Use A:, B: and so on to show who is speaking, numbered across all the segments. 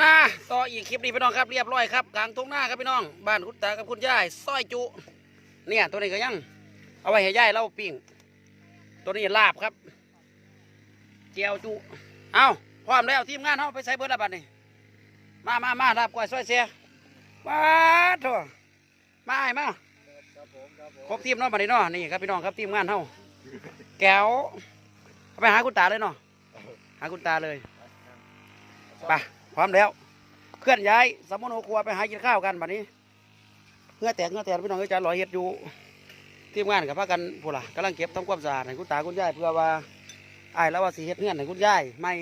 A: น่าต่ออีกคลิปนี้พี่น้องครับเรียบร้อยครับกลางทุ่งนาครับพี่น้อง บ้านคุณตากับคุณยายซอยจุ เนี่ยตัวนี้ก็ยัง เอาไว้ให้ยายเล่าปิ้งตัวนี้ลาบครับเจียวจุ เอาพร้อมแล้วทีมงานเขาไปใส่เบิร์ดล้วบัดนี้มามามาลาบก้อยซอยเสียมาโถมาไอ้มาครบทีมเนาะบัดนี้เนาะนี่ครับพี่น้องครับทีมงานเขาแก้วไปหาคุณตาเลยเนาะหาคุณตาเลยไป พร้อมแล้ว เคลื่อนย้ายสมุนโอครัวไปหากินข้าวกันบัดนี้เงื่อแตกเงื่อแตกพี่น้องก็จะลอยเห็ดอยู่ทีมงานกับพากันผู้ล่ะกำลังเก็บทำความสะอาดให้คุณตาคุณยายเพื่อว่าอ้ายแล้วว่าสีเฮ็ดเงื่อนให้คุณยายไม่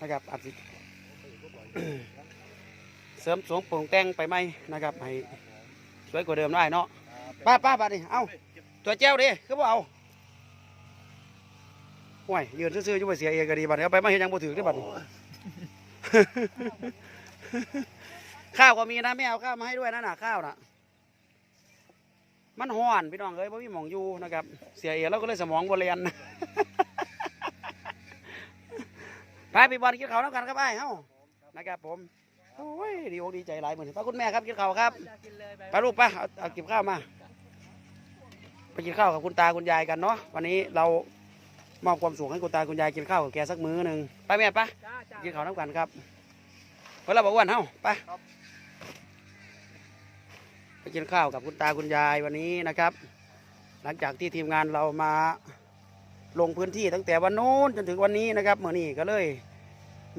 A: นะครับอาจสิเสริมสวงปรุงแต่งไปไหมนะครับให้สวยกว่าเดิมได้เนาะป้าป้าบัดนี้เอ้าตัวแจ้วดิคือว่าเอาห่วยยืนซื่อๆอยู่ไปเสียเองก็ดีบัดนี้เอาไปมาเห็นยังบ่ถือได้บัดนี้ ข้าวก็มีนะไม่เอาข้าวมาให้ด้วยนะหน่ะข้าวนะมันห่อนพี่น้องเอ้ยเพราะพี่หมองอยู่นะครับ เสียเอเราก็เลยสมองบริเรียนไปพี่บอลกินข้าวน้ำกันครับไอ้เฮ้านะครับผมโอ้ยดีอกดีใจหลายเหมือนพระคุณแม่ครับกินข้าวครับไปลูกไปเอาเอาเก็บข้าวมา ไปกินข้าวกับคุณตาคุณยายกันเนาะวันนี้เรา มอบความสุขให้คุณตาคุณยายกินข้าวกับแกสักมื้อหนึ่งไปแม่ไป
B: จ้าจ้า
A: กินข้าวน้ำกันครับเพื่อนเราบอกอ้วนเฮ้าไปไปกินข้าวกับคุณตาคุณยายวันนี้นะครับ หลังจากที่ทีมงานเรามาลงพื้นที่ตั้งแต่วันโน้นจนถึงวันนี้นะครับเมื่อนี้ก็เลย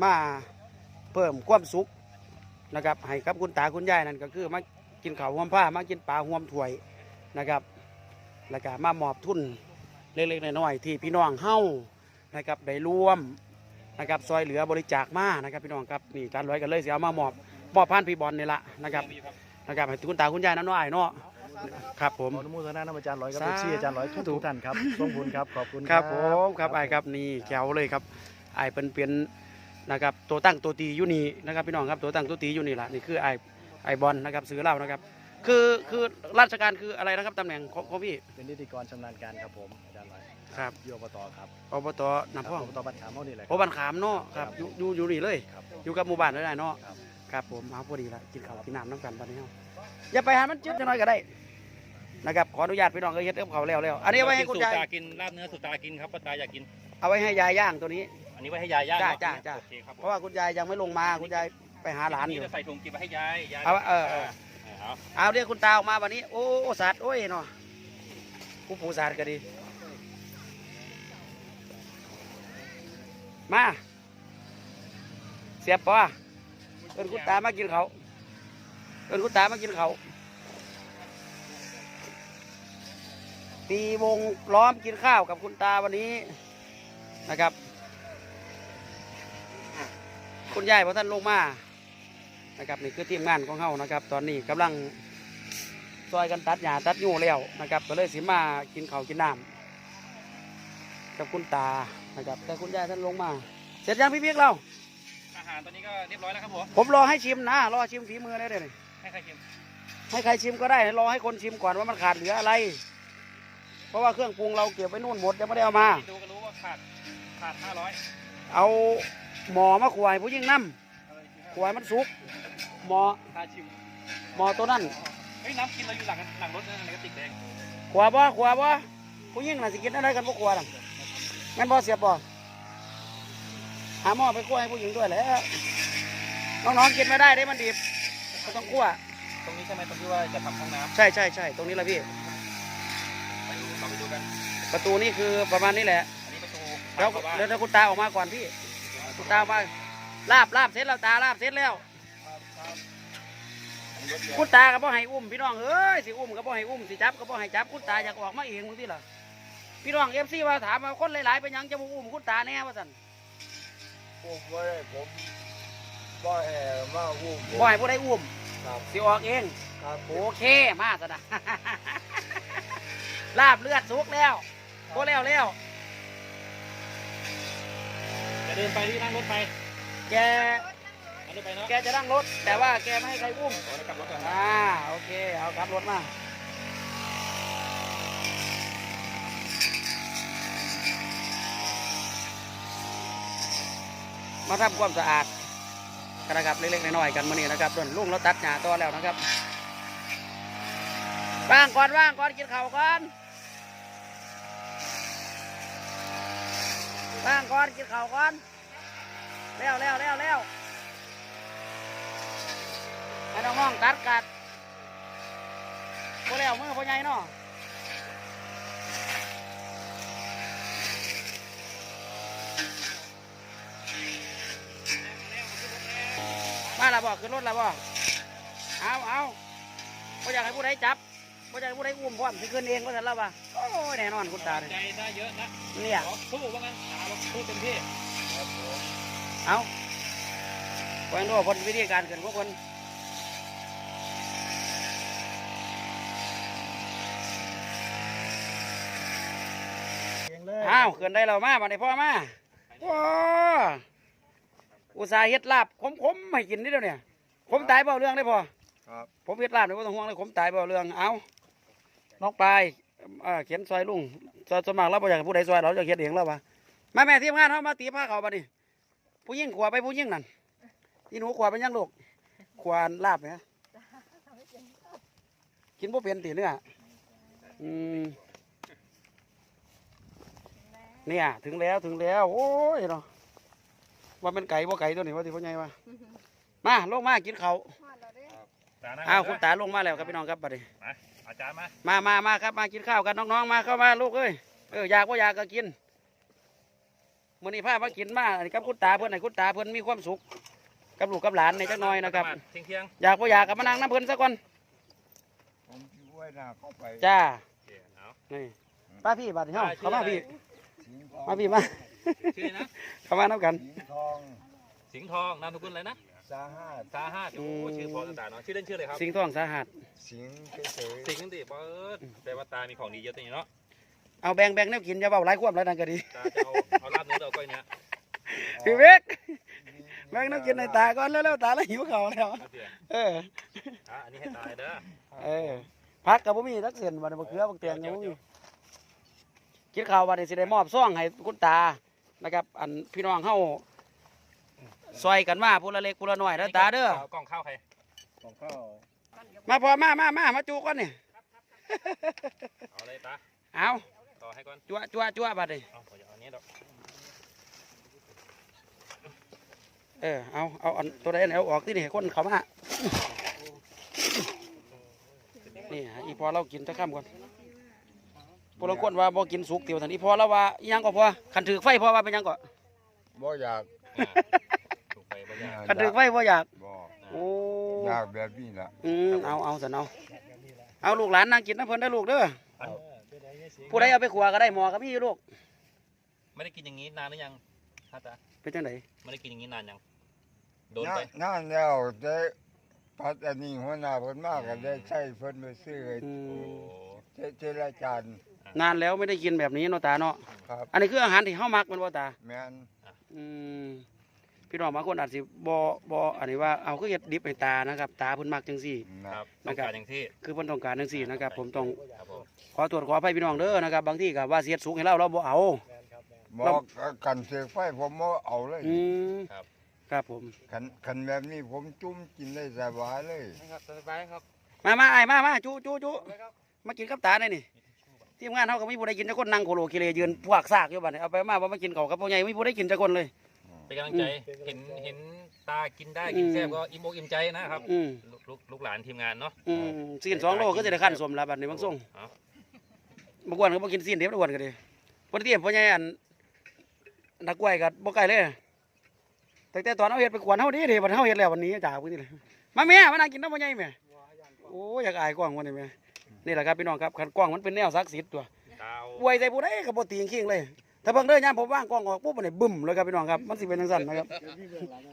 A: มาเพิ่มความสุขนะครับให้กับคุณตาคุณยายนั่นก็คือมากินข้าวห่วมผ้ามากินปลาห่วมถ้วยนะครับ แล้วก็มามอบทุน เล็กๆน้อยๆที่พี่น้องเฮ้านะครับได้ร่วมนะครับซอยเหลือบริจาคมานะครับพี่น้องครับนี่การร้อยกันเลยเสียเอามามอบมอบผ่านพี่บอลนี่ละนะครับนะครับให้คุณตาคุณยายน้ำน้อยเนาะครับผม
C: ขออนุโมทนาน้ำอาจารย์ร้อยกับ
A: สาธุ
C: เอฟซีอาจารย์ร้อยทุกทุกท่านครับส่งบุญครับขอบคุณ
A: ครับผมครับไอ้ายครับนี่แก้วเลยครับไอ้ายเป็นเปลี่ยนนะครับตัวตั้งตัวตีอยู่นี่นะครับพี่น้องครับตัวตั้งตัวตีอยู่นี่ละนี่คือไอ้ไอ้บอลนะครับซื้อเหล้านะครับ คือคือราชการคืออะไรนะครับตำแหน่งของของพี่
C: เป็นนิติกรชำนาญการครับผมอาจารย์ร้อย
A: ครับ
C: อยู่อบตครับ
A: อบตน้ำพ่อง
C: อบตบัตรขามเท่านี่แหละ
A: โอบันขามเนาะครับอยู่อยู่อยู่นี่เลย
C: ครับ
A: อยู่กับหมู่บ้านเลยได้เนาะ
C: ครับ
A: ครับผมเอาพอดีละกินข้าวกินน้ำน้ำกันบัดนี้เนาะอย่าไปหามันจืดจะน้อยก็ได้นะครับขออนุญาตพี่น้องเอ้ยเฮ็ดกับเขาวแล้วแล้วอันนี้เอาไว้ให้คุณ
D: สู
A: ยาย
D: ตากินลาบเนื้อสูตากินครับป้าตาอยากกิน
A: เอาไว้ให้ยายย่างตัวนี้
D: อันนี้ไว้ให้ยายย่าง
A: จ้า
D: เนะ
A: จ้าจ้า
D: โอเคครับผม
A: เพราะว่าคุณยายยังไม่ลงมาคุณยายไปหาหลานอยู่
D: จะใส่ถุงกินไปให้ยายยาย
A: เอาเออเออ
D: เอา
A: เอาเรียกคุณตาออกมาวันนี้ โอ้สัตว์โอ้ยเนาะผู้ผูสัตว์ก็ดี มา เสียบปอเอินคุณตามากินเขาเอินคุณตามากินเขาตีวงล้อมกินข้าวกับคุณตาวันนี้นะครับ คุณยายพอท่านลงมา นะครับนี่คือทีมงานของเขานะครับ ตอนนี้กำลังซอยกันตัดหญ้าตัดยูแล้วนะครับ ก็เลยสิมากินข้าวกินน้ำกับคุณตานะครับ แต่คุณยายท่านลงมา เสร็จยังพี่เพียกเรา
D: อาหารตอนนี้ก็เรียบร้อยแล้วครับผม
A: ผมรอให้ชิมนะ รอชิมฝีมือได้เลย
D: ให้ใครชิม
A: ให้ใครชิมก็ได้รอให้คนชิมก่อนว่ามันขาดเหลืออะไร เพราะว่าเครื่องปรุงเราเก็บไว้นู่นหมดยังไม่ได้เอามา
D: ดูก็รู้ว่าขาดขาดห้าร้อย
A: เอาหมอมาขวายผู้ยิ่งน้ำ ขวายมันสุกหมอ
D: ค่าชิม
A: หมอตัวนั้น
D: เฮ้ยน้ำกินเราอยู่หลังหลังรถนะในกระติกแดง
A: ขวาบ่ขวาบ่ผู้ยิ่งน่ะสิกินอะไรกันพวกขวาน่ะแม่นบ่เสียบบ่หาหม้อไปคั่วให้ผู้หญิงด้วยแหล้วน้องๆกินไม่ได้เด้มันดิบก็ต้องคั่ว
D: ตรงนี้ใช่ไหมตรงที่ว่าจะทำห้องน้
A: ใช่ใช่ใช่ตรงนี้แหละพี่ำ
D: ไปดูเราไปดูกัน
A: ประตูนี่คือประมาณนี้แหละ
D: อันนี้ประตู
A: เดี๋ยว
D: เข้าบ้าน
A: เดี๋ยวเดี๋ยวคุณตาออกมาก่อนพี่คุณตาออกมา ลาบลาบเสร็จแล้วตาลาบเสร็จแล้วคุณตาก็บ่ให้อุ้มพี่น้องเอ้ยสิอุ้มก็บ่ให้อุ้มสิจับก็บ่ให้จับคุณตาอยากออกมาเองมึงที่ล่ะพี่น้องเอฟซีว่าถามว่าคนหลายๆเป็นหยังจะมาอุ้มคุณตาแน่ว่าสั่น
C: ผมไม่ได้ผมบ่แห่มาอุ้ม
A: บ่ให้ผู้ใดอุ้ม
C: ครับ
A: สิออกเอง
C: ครับ
A: โอเคมาสนะลาบเลือดสุกแล้วโคแล้วแล้ว
D: จะเดินไปที่นั่งรถไป
A: แก
D: นั่งรถไปเนาะ
A: แกจะนั่งรถ แต่ว่าแกไม่ให้ใครอุ้ม
D: ขอแล้วกลับรถก่อนนะ
A: อ่า โอเค เอาขับรถมา มาทำความสะอาดกันนะครับเล็กๆน้อยๆกันมื้อนี้นะครับส่วนลุงเราตัดหญ้าต่อแล้วนะครับ ว่างก่อนว่างก่อนกินข้าวก่อน ว่างก่อนกินข้าวก่อน แล้วแล้วแล้วแล้วให้น้องๆตัดกัดบ่แล้วมือพ่อใหญ่เนาะมาและบอกขึ้นรถและบอกเอาเอาไม่อยากให้ผู้ใดจับไม่อยากให้ผู้ใดอุ้มพร้อมสิขึ้นเองก็จะแล้วป่ะโอ้ยแน่นอนคุณตาเนี่ย
D: ใจได้เยอะนะ
A: เนี่ย
D: ขอสู้ว่างั้นหาว่าสู้เต็มที่
C: ครับผม
A: เอาคอยรู้คนวิธีการขึ้นพวกคน
C: เก่งเลย
A: อ้าวขึ้นได้แล้วมาบัดนี้พ่อมาโอ้อุตส่าห์เฮ็ดลาบขมๆให้กินนิดเดียวเนี่ยผมตายเปล่าเรื่องได้พอ
C: ครับ
A: ผมเฮ็ดลาบเนี่ยไม่ต้องห่วงเลยผมตายเปล่าเรื่องเอาน้องปลายเอ่อเขียนซอยลุงซอยสวนมัครเราบ่อยากให้ผู้ใดซอยเราจะเฮ็ดเองแล้ววะมาแม่ทีมงานเฮามาตีผ้าเขาวบัดนี้ ผู้ยิ่งขวาไปผู้ยิ่งนั่นที่หนูขวาไปยังลูกขวานลาบเนี่ยกินบ่เป็นตีเนื้ออืมเนี่ยถึงแล้วถึงแล้ว โอ้ยเนาะว่าเป็นไก่บ่ไก่ตัวนี้ว่าที่พ่อใหญ่ว่ามาลงมากินเขาว
D: ตาหน้
A: อ้าวคุณตาลงมาแล้วครับพี่น้องครับบัดนี้
D: มาอาจารย์มา
A: มามามาครับมากินข้าวกันน้องๆมาเข้ามาลูกเอ้ยเอออยากว่าอยากก็กิน มื้อนี้พามากินมาอันนี้กับคุณตาเพิ่นให้คุณตาเพิ่นมีความสุข กับลูกกับหลานในจักหน่อยนะครับ
D: เที่ยงเที่ยง
A: อยากว่าอยากกับมานั่งน้ำเพิ่นซะก่อน
C: ผมช่วยหน้าเข้าไป
A: จ้า
D: โอเคเอา
A: นี่ป้าพี่บัดนี้เฮา
D: อ่าชื่
A: เข้า
D: อ
A: มา
D: อะไร
A: พี่
C: สิงห์ทอง
A: มาพี่มา
D: ชื่อนะ
A: เข้ามาน้ำกัน
C: สิงห์ทอง
D: สิงห์ทองนามสกุลอะไรนะ
C: สาหัส
D: ซาฮาดโอ้โหชื่อพอต่างๆเนาะชื่อเล่นชื่ออะไรครับ
A: สิงห์ทองสาหัส
C: สิงห์เฉย
D: สิงห์นั่นดิเปิดแปลว่าตามีของดีเยอะตัวนี้เนาะ
A: เอาแบ่งแบ่งแนวกินอย่าเบาหลายควบหลายนั่นก็ดี
D: ตาจะเอาเอาลาบเนื้อเอาก้อยเนื้อ
C: ๆ
A: พี่เวกแบ่งแนวกินในตาก่อนแล้วแล้วๆตาแล้วหิวข้าวแล้ว
D: เอาเสีย
A: เออ
D: อะอันนี้ให้ตายเด้อ
A: เออพักกับบ่มีทักเส้นบัดนี้บ่เขือบ่เตียงกับบ่มีกินข้าวบัดนี้สิได้มอบซ่องให้คุณตานะครับ อันพี่น้องเฮาซอยกันมาผู้ละเล็กผู้ละน้อยแล้วตาเด้อ
D: เอากล่องข้าวใคร
C: ของข้าว
A: มาพอมามามามาจูก่อนนี่
D: เอาเลยตา
A: เอา
D: ต่อให้ก่อน
A: จั่วจั่วจั่วบัดนี้
D: เอาขอเอาอันนี้ดอก
A: เออเอาเอาอันตัวใดอันเอาออกที่นี่ให้คนเขามานี่ฮะอีพอเรากินตะค่ำก่อนพวกเราคนว่าบ่กินสุกเตียวทันอีพอเราว่าอิหยังก็พอคันถือไฟพอว่าเป็นหยังก็
C: บ่อยาก
D: อะถูกไปบ่ยาก
A: คันถือไฟบ่อยาก
C: บ่
A: โอ้
C: อยากแบบนี้ล่ะ
A: อืมเอาเอาสันเอาเอาลูกหลานนั่งกินน้ำเพิ่นได้อลูกเด้อ
D: อัน
A: ผู้ใดเอาไปขัวก็ได้หมอก็มีอยู่ลูก
D: ไม่ได้กินอย่างนี้นานหรือยังครับตา
A: เป็นจังได
D: ไม่ได้กินอย่างนี้นานยังโดน
C: นั่
D: ไป
C: นนั่นแล้วแต่พัดอันนี้หัวหน้าเพิ่นมากก็ได้ใช้เพิ่นไปซื้อ
A: อื
D: โอ้
A: ม
C: เจเจรจาน
A: นานแล้วไม่ได้กินแบบนี้เนาะตาเนาะ
C: ครับ
A: อันนี้คืออาหารที่เฮามักแมันบ่ตา
C: แม่น
A: อืม พี่น้องบางคนอาจสิบ่บ่อันนี้ว่าเอาคือเฮ็ดดิบให้ตานะครับ ตาเพิ่นมักจังซี่
C: นะครับ
D: ต้องการอย่างที่
A: คือเพิ่นต้องการจังซี่นะครับ ผมต้อง
D: ครับผม
A: ขอตรวจขออภัยพี่น้องเด้อนะครับบางทีก็ว่าสิเฮ็ดสุกให้เราเราบ่เอา
C: บอกกันเสกไฟผมบ่เอาเลย
A: อืมครับผม
C: คันคันแบบนี้ผมจุ่มกินได้สบายเลย
D: ครับสบายครับ
A: มามาไอ้ายมามาจูจูจูมากินกับตาได้นี่ทีมงานเฮาก็มีผู้ใดกินจักคนนั่งโคโลกิเลยืนพวกซากอยู่บัดนี้เอาไปมาบ่มากินข้าวกับพ่อใหญ่มีผู้ใดกินจักคนเลย
D: เป็นกำลังใจเห็นเห็นตากินได้กินแซ่บก็อิ่มอกอิ่มใจนะครับ
A: อืม
D: ลูกลูกลูกหลานทีมงานเนาะ
A: อืมซีนสองโลก็จะได้ขั้นสมแล้วบัดนี้บางส่ง
D: เอา
A: บางวันก็บ่กินซีนเดียวบางวันก็ดีวันที่พ่อใหญ่อันนักกล้วยก็บ่ไกลเลยแต่แต่ตอนเอาเห็ดไปกวนเฮาดีเด้บัดเฮาเห็ดแล้ววันนี้จ้าพื้นที่เลยมาแม่มานั่งกินน้ำพ่อใหญ่แม่โอ้อยากอายกล้องวันนี้แม่นี่แหละครับพี่น้องครับคันกล้องมันเป็นแนวศักดิ์สิทธิ์ตัว
D: ดาว
A: อวยใส่ผู้ใดก็บ่ตีงคิงเลย ถ้าเบิ่งเด้อยามผมว่างกล้องออกปุ๊บมันนี่บึ้มเลยครับพี่น้องครับ มันสิเป็นจังซั่นนะครับ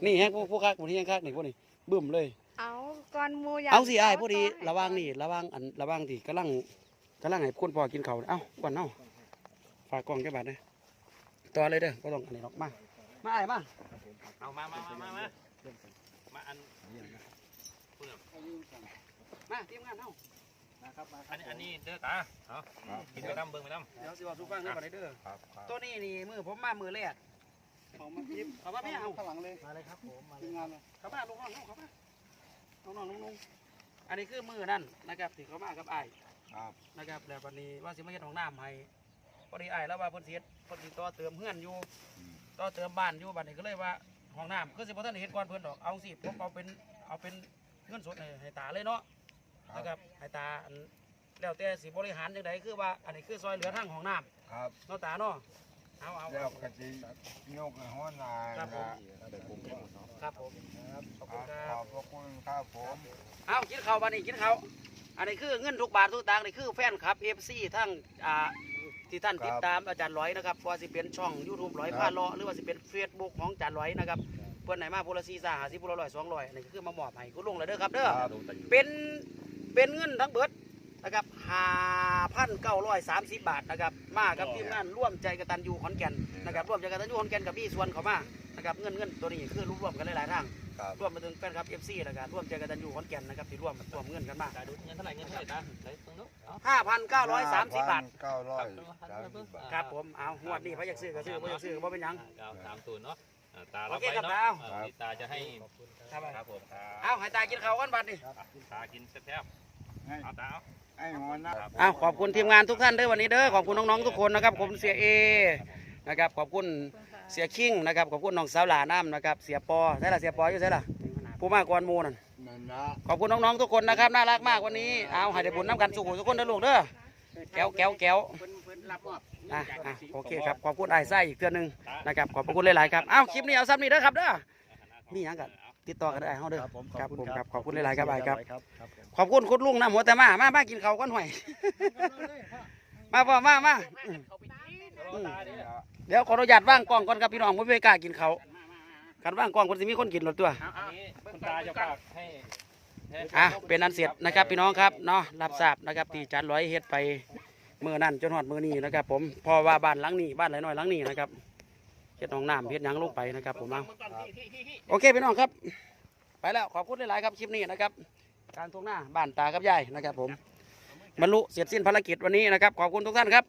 A: นี่แฮงผู้ผู้คักผู้นี้แฮงคักนี่พวกนี้บึ้มเลย
B: เอาก่อนหมูอยาก
A: เอาสิอ้ายพอดี
B: ต่ให้
A: ระวังนี่ระวังอันระวังที่กำลังกำลังให้คุณพ่อกินข้าวเอ้าก่อนเอ้าฝากกล้องแค่บาทนะต่อเลยเด้อบ่ต้องอันนี้หรอกมามาอ้ายมา
D: เอามามามามามามาอัน
A: มาทีมงานเฮา
D: อันนี้อันนี้เด้อตาเอากินไปน้ำเบิ่งไปน้ำ
A: เดี๋ยวสิว่าสู่ฟังเด้อบัดนี้เด้อ
C: ครับครับ
A: ตัวนี้นี่มือผมมามือแรกเขามาพิมเขามาไม่เอา
C: ข้างหลังเลยมาเลยครับผมมาทีมงานเลย
A: เขามาลุงน้องๆเขามาน้องๆลุงๆอันนี้คือมือนั่นนะครับที่เขามากับไอ้าย
C: ครับ
A: นะครับแล้ววันนี้ว่าสิมาเฮ็ดห้องน้ำให้พอดีไอ้ายแล้วว่าเพิ่นสิเฮ็ดเพิ่นสิต่อเติมเฮือนอยู่ต่อเติมบ้านอยู่บัดนี้ก็เลยว่าห้องน้ำคือสิบ่ทันได้เฮ็ดก่อนเพิ่นดอกเอาสิผมเอาเป็นเอาเป็นเงินสดให้ให้ตาเลยเนาะ นะครับให้ตาอันแล้วแต่สิบริหารจังไดคือว่าอันนี้คือซอยเหลือทางห้องน้ำ
C: ครับ
A: เนาะตาเนาะเอาเอา
C: แล้วกะทิยกให้หัวหน้า
A: ครับผม
C: นะครับ
A: ผมขอบ
C: ค
A: คุณค
C: รั
A: รั
C: บบขอบพระคุณครับผม
A: เอากินข้าวบัดนี้กินข้าวอันนี้คือเงินทุกบาททุกตังค์นี่คือแฟนคลับ FC ทั้งอ่าที่ท่านติดตามอาจารย์ร้อยนะครับว่าสิเป็นช่อง YouTube ร้อยพาเลาะหรือว่าสิเป็น Facebook ของอาจารย์ร้อยนะครับเพื่อนไหนมาพูละซีซ่าหาสิพูละร้อยสองร้อยอันนี้คือมามอบให้คุณลุงเลยเด้อครับเด้อ
C: ครับ
A: เป็น เป็นเงินทั้งเบิดนะครับห้าพันเก้าร้อยสามสิบบาทนะครับมากับทีมงานร่วมใจกตันยูขอนแก่นนะครับร่วมใจกตันยูขอนแก่นกับพี่ส่วนเขามานะครับเงินเงินตัวนี้คือร่วมกันหลายๆทาง
C: ครับ
A: ร่วมมาถึงแฟนคลับเอฟซีนะครับร่วมใจกตันยูขอนแก่นนะครับที่ร่วมร่วมเงินกันมา
D: ตาดูเงินเท่าไหร่เงินเท่าไหร่ตาไหนตรงนู้นเอา
A: ห้าพันเก้าร้อยสามสิบบาท
C: เก้าร้อย
D: ครับ
C: สามสิบบาท
A: ครับผมเอางวดนี้พระอยากซื้อก็ซื้อพระอยากซื้อก็บ่เป็นหยัง
D: เก้าสามศูนย์เนาะอ่า ตา
A: โอ
D: รับ
A: เค
D: ไว้
A: ครับ
D: เนาะ
A: ตา
D: อ่านี่ตาจะให้
A: ครับ
D: ครับผมครับ
A: เอาให้ตากินข้าวกันบัดนี้
D: ตากินแซ่บ
C: ให้
D: ๆเอาตาเอา
C: ให้หัวหน้า
A: เอาขอบคุณทีมงานทุกท่านเด้อวันนี้เด้อขอบคุณน้องๆทุกคนนะครับผมเสียเอนะครับขอบคุณเสียคิงนะครับขอบคุณน้องสาวหลาน้ำนะครับเสียปอใช่ละเสียปออยู่ใช่ละผู้มากกวนหมูนั่น
C: นั่นนะ
A: ขอบคุณน้องๆทุกคนนะครับ น่ารักมากวันนี้ เอาให้ได้บุญน้ำกันสุขทุกคนเด้อลูกเด้อแก้วแก้วแก้ว อะอะโอเคครับขอบคุณไอ้ไส้อีกเทื่อหนึงนะครับขอบพระคุณหลายๆครับเอาคลิปนี้เอาซ้ำนี้เด้อครับเด้อมีหยังกันติดต่อกันได้เฮาเด้อครับผมครับขอบคุณหลายๆครับไอ้ครับ ขอบคุณคุณลุงนะหัวแต่มามามากินข้าวกันหน่อยมาพ่อมามาอืม
D: เอาตาดิ
A: เดี๋ยวขออนุญาตว่างกล้องก่อนครับพี่น้องผมไม่กล้ากินเขาวการว่างกล้องคนสิมีคนกินหรอตัว
D: อันนี้คุณตาจะฝากให้ให้
A: อะเป็นอันเสร็จนะครับพี่น้องครับเนาะรับทราบนะครับที่จานร้อยเฮ็ดไปเมื่อนั้นจนหอดมือนี้นะครับ ผมพอว่าบ้านหลังนี้บ้านไหลน้อยหลังนี้นะครับเฮ็ดห้องน้ำเฮ็ดหยังลงไปนะครับ ผมเอาโอเคพี่น้องครับ ไปแล้วขอบคุณหลายๆครับคลิปนี้นะครับ การทวงหน้าบ้านตากับยายนะครับ ผมบรรลุเสร็จสิ้นภารกิจวันนี้นะครับ ขอบคุณทุกท่านครับ